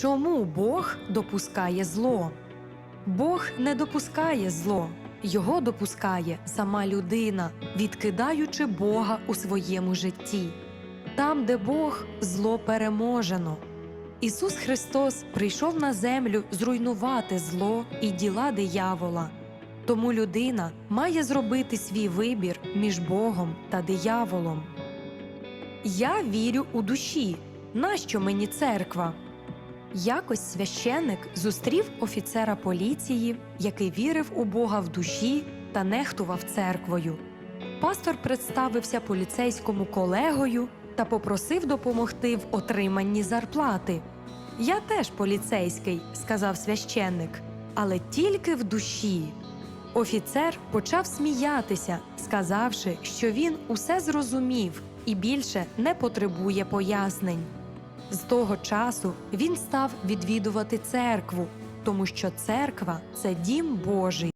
Чому Бог допускає зло? Бог не допускає зло, його допускає сама людина, відкидаючи Бога у своєму житті. Там, де Бог, зло переможено. Ісус Христос прийшов на землю зруйнувати зло і діла диявола. Тому людина має зробити свій вибір між Богом та дияволом. Я вірю у душі. Нащо мені церква? Якось священник зустрів офіцера поліції, який вірив у Бога в душі та нехтував церквою. Пастор представився поліцейському колегою та попросив допомогти в отриманні зарплати. Я теж поліцейський, сказав священник, але тільки в душі. Офіцер почав сміятися, сказавши, що він усе зрозумів і більше не потребує пояснень. З того часу він став відвідувати церкву, тому що церква це дім Божий.